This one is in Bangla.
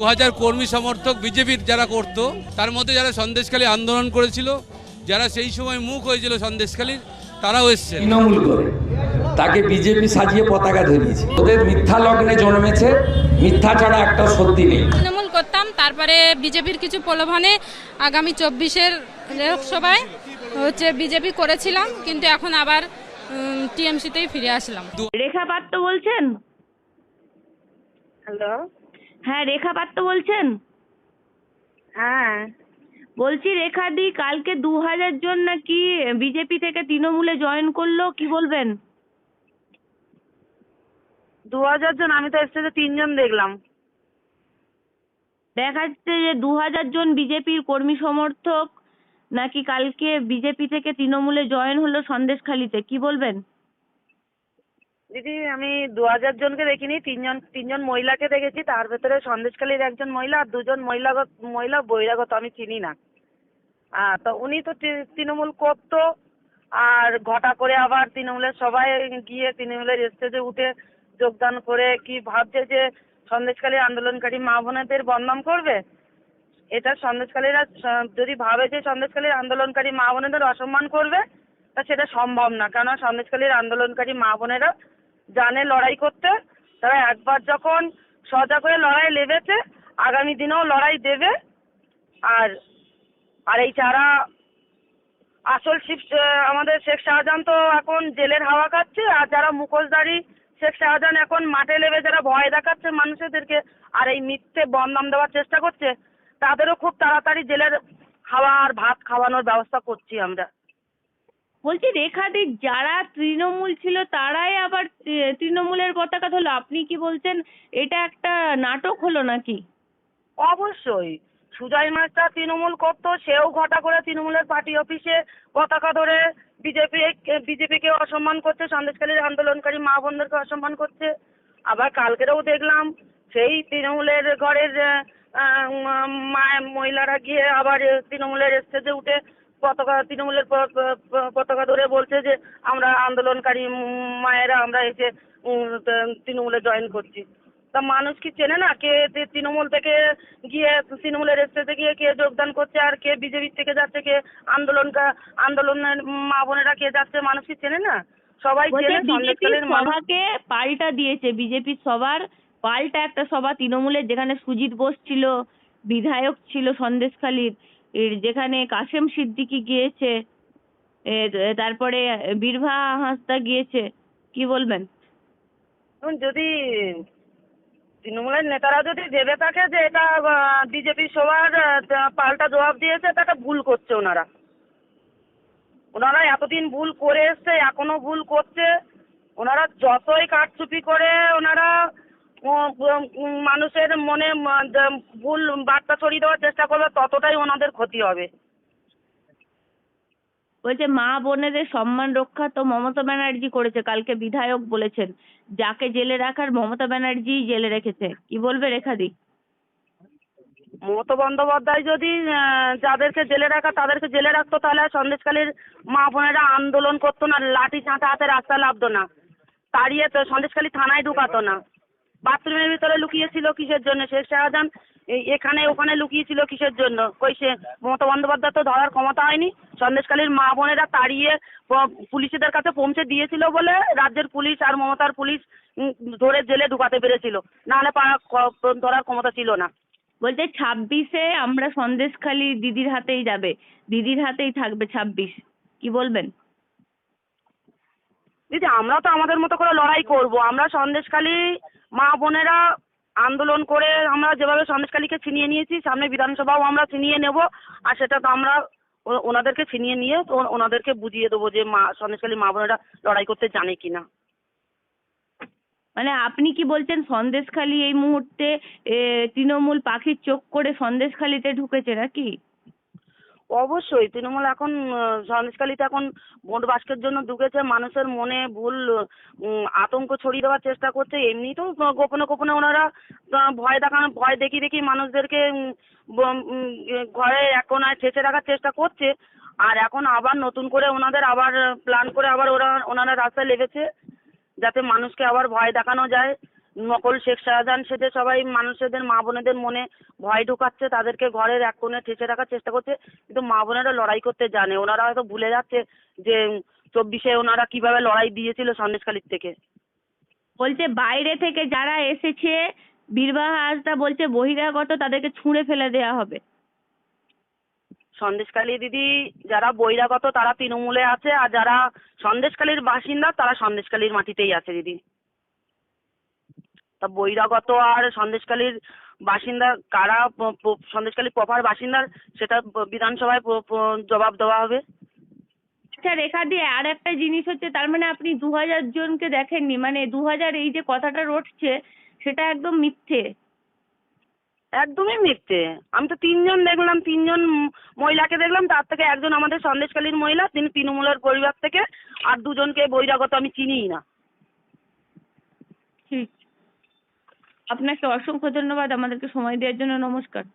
দু হাজার কর্মী সমর্থক বিজেপির যারা করতো তার মধ্যে যারা সন্দেশখালী আন্দোলন করেছিল যারা সেই সময় মুখ হয়েছিল সন্দেশখালীর তারাও এসছেন। তৃণমূল করে। তাকে বিজেপি সাজিয়ে পতাকা ধরিয়েছে। ওদের মিথ্যা লগ্নে জন্মেছে মিথ্যা ছাড়া একটা সত্যি নেই। তৃণমূল করতাম তারপরে বিজেপির কিছু প্রলোভনে আগামী চব্বিশের লোকসভায় হচ্ছে বিজেপি করেছিলাম কিন্তু এখন আবার টিএমসিতেই ফিরে আসলাম। রেখা পাত্র বলছেন? হ্যালো? হ্যাঁ রেখা পাত্র বলছেন? হ্যাঁ। বলছি রেখা দি কালকে দু হাজার জন নাকি বিজেপি থেকে তৃণমূলে জয়েন করল কি বলবেন? দু হাজার জন আমি তো স্টেজে তিনজন দেখলাম। দেখা যাচ্ছে যে দু হাজার জন বিজেপির কর্মী সমর্থক নাকি কালকে বিজেপি থেকে তৃণমূলে জয়েন হলো সন্দেশখালিতে কি বলবেন? দিদি আমি দু হাজার জনকে দেখিনি তিনজন তিনজন মহিলাকে দেখেছি তার ভেতরে সন্দেশখালীর একজন মহিলা আর দুজন মহিলাগত মহিলা বহিরাগত আমি চিনি না। আহ, তো উনি তো তৃণমূল করতো আর ঘটা করে আবার তৃণমূলের সবাই গিয়ে তৃণমূলের স্টেজে উঠে যোগদান করে কি ভাবছে যে সন্দেশখালীর আন্দোলনকারী মা বোনেদের বদনাম করবে? এটা সন্দেশকালীরা যদি ভাবে যে সন্দেশকালীর আন্দোলনকারী মা বোনেদের অসম্মান করবে তা সেটা সম্ভব না। কেননা সন্দেশকালীর আন্দোলনকারী মা বোনেরা জানে লড়াই করতে, তারা একবার যখন সজাগ হয়ে লড়াই লেগেছে আগামী দিনেও লড়াই দেবে। আর আর এই যারা আসল শিব আমাদের শেখ শাহজাহান তো এখন জেলের হাওয়া খাচ্ছে, আর যারা মুখোশধারী শেখ শাহজাহান এখন মাঠে নেমে যারা ভয় দেখাচ্ছে মানুষদেরকে, আর এই মিথ্যে বদনাম দেওয়ার চেষ্টা করছে, তাদেরও খুব তাড়াতাড়ি জেলের খাওয়া আর ভাত খাওয়ানোর ব্যবস্থা করছি আমরা। বলছি, রেখা দি যারা তৃণমূল ছিল তারাই আবার তৃণমূলের পতাকা ধরলো। আপনি কি বলছেন, এটা একটা নাটক হলো নাকি? অবশ্যই। সুজয় মাস্টার তৃণমূল করতো, সেও ঘটা করে তৃণমূলের পার্টি অফিসে পতাকা ধরে বিজেপি বিজেপিকে অসম্মান করছে সন্দেশকালীর আন্দোলনকারী মা বোনদেরকে অসম্মান করছে। আবার কালকেরও দেখলাম, সেই তৃণমূলের ঘরের মা, মহিলারা গিয়ে আবার তৃণমূলের স্টেজে উঠে পতাকা তৃণমূলের পতাকা ধরে বলছে যে আমরা আন্দোলনকারী মায়েরা আমরা এসে তৃণমূলে জয়েন করছি। তা মানুষ কি চেনে না কে তৃণমূল থেকে গিয়ে তৃণমূলের স্টেজে গিয়ে কে যোগদান করছে আর কে বিজেপি থেকে যাচ্ছে কে আন্দোলন আন্দোলনের মা বোনেরা কে যাচ্ছে মানুষ কি চেনে না? সবাই বিজেপির সভাকে পাল্টা দিয়েছে বিজেপির সবার পাল্টা একটা সভা তৃণমূলের যেখানে সুজিত বোস ছিল বিধায়ক ছিল সন্দেশখালীর যেখানে কাশেম সিদ্দিকী গিয়েছে তারপরে বীরভা হাঁসদা গিয়েছে, কি বলবেন? যদি তৃণমূলের নেতারা যদি ভেবে থাকে যে এটা বিজেপি সবার পাল্টা জবাব দিয়েছে তা একটা ভুল করছে ওনারা। ওনারা এতদিন ভুল করে এসছে, এখনও ভুল করছে। ওনারা যতই কারচুপি করে, ওনারা মানুষের মনে ভুল বার্তা ছড়িয়ে দেওয়ার চেষ্টা করবে ততটাই ওনাদের ক্ষতি হবে। বলছে মা বোনেদের সম্মান রক্ষা তো মমতা ব্যানার্জি করেছে কালকে বিধায়ক বলেছেন। যাকে জেলে রাখার মমতা ব্যানার্জি জেলে রেখেছে। কি বলবে রেখাদি? মমতা বন্দ্যোপাধ্যায় যদি যাদেরকে জেলে রাখা তাদেরকে জেলে রাখতো তাহলে সন্দেশকালীর মা বোনেরা আন্দোলন করতো না লাঠি চাঁটা হাতে রাস্তায় লাভতো না। তাড়িয়ে তো সন্দেশখালী থানায় ঢুকাতো না। বাথরুমের ভিতরে লুকিয়েছিল কিসের জন্য? শেখ শাহজাহান এখানে ওখানে লুকিয়েছিল কিসের জন্য? কই সে মমতা বন্দ্যোপাধ্যায় তো ধরার ক্ষমতা হয়নি? সন্দেশখালীর মা বোনেরা তাড়িয়ে পুলিশদের কাছে পৌঁছে দিয়েছিল বলে রাজ্যের পুলিশ আর মমতার পুলিশ ধরে জেলে ঢুকাতে পেরেছিল। নাহলে ধরার ক্ষমতা ছিল না। বলছে ছাব্বিশে আমরা সন্দেশখালি দিদির হাতেই যাবে। দিদির হাতেই থাকবে ছাব্বিশ। কি বলবেন? দিদি আমরা তো আমাদের মতো করে লড়াই করব। আমরা সন্দেশখালী মা বোনেরা আন্দোলন করে আমরা যেভাবে সন্দেশখালীকে ছিনিয়ে নিয়েছি, সামনে বিধানসভাও আমরা ছিনিয়ে নেব, আর সেটা তো আমরা ওনাদেরকে ছিনিয়ে নিয়ে তো ওনাদেরকে বুঝিয়ে দেবো যে মা, সন্দেশখালী মা বোনেরা লড়াই করতে জানে কিনা। মানে আপনি কি বলছেন সন্দেশখালি এই মুহূর্তে তৃণমূল পাখির চোখ করে সন্দেশখালিতে ঢুকেছে নাকি? অবশ্যই। তৃণমূল এখন সন্দেশখালীতে এখন ভোট বাস্কের জন্য ঢুকেছে। মানুষের মনে ভুল আতঙ্ক ছড়িয়ে দেওয়ার চেষ্টা করছে। এমনিতেও গোপনে গোপনে ওনারা ভয় দেখানো ভয় দেখিয়ে দেখিয়ে মানুষদেরকে ঘরে এক কোনায় ঠেসে রাখার চেষ্টা করছে। আর এখন আবার নতুন করে ওনাদের আবার প্ল্যান করে আবার ওরা, ওনারা রাস্তায় লেগেছে যাতে মানুষকে আবার ভয় দেখানো যায়। নকল শেখ শাহজাহান সেজে সবাই মানুষদের মা বোনেদের মনে ভয় ঢুকাচ্ছে তাদেরকে ঘরের এক কোণে ঠেসে রাখার চেষ্টা করছে কিন্তু মা বোনেরা লড়াই করতে জানে। ওনারা হয়তো ভুলে যাচ্ছে যে চব্বিশে ওনারা কীভাবে লড়াই দিয়েছিল সন্দেশখালির থেকে। বলছে বাইরে থেকে যারা এসেছে বীরবাহা হাঁসদা বলছে বহিরাগত তাদেরকে ছুঁড়ে ফেলে দেওয়া হবে। সন্দেশখালী দিদি যারা বহিরাগত তারা তৃণমূলে আছে আর যারা সন্দেশখালীর বাসিন্দা তারা সন্দেশখালীর মাটিতেই আছে দিদি। তা বহিরাগত আর সন্দেশখালীর বাসিন্দা কারা সন্দেশখালী প্রপার বাসিন্দা সেটা বিধানসভায় জবাব দেওয়া হবে? আচ্ছা রেখা দিয়ে আর একটা জিনিস হচ্ছে তার মানে আপনি দু হাজার জনকে দেখেননি মানে দু হাজার এই যে কথাটা রটছে সেটা একদম মিথ্যে। একদমই মিথ্যে। আমি তো তিনজন দেখলাম তিনজন মহিলাকে দেখলাম তার থেকে একজন আমাদের সন্দেশখালীর মহিলা তিনি তৃণমূলের পরিবার থেকে আর দুজনকে বহিরাগত আমি চিনিই না। ঠিক। আপনাকে অসংখ্য ধন্যবাদ আমাদেরকে সময় দেওয়ার জন্য নমস্কার।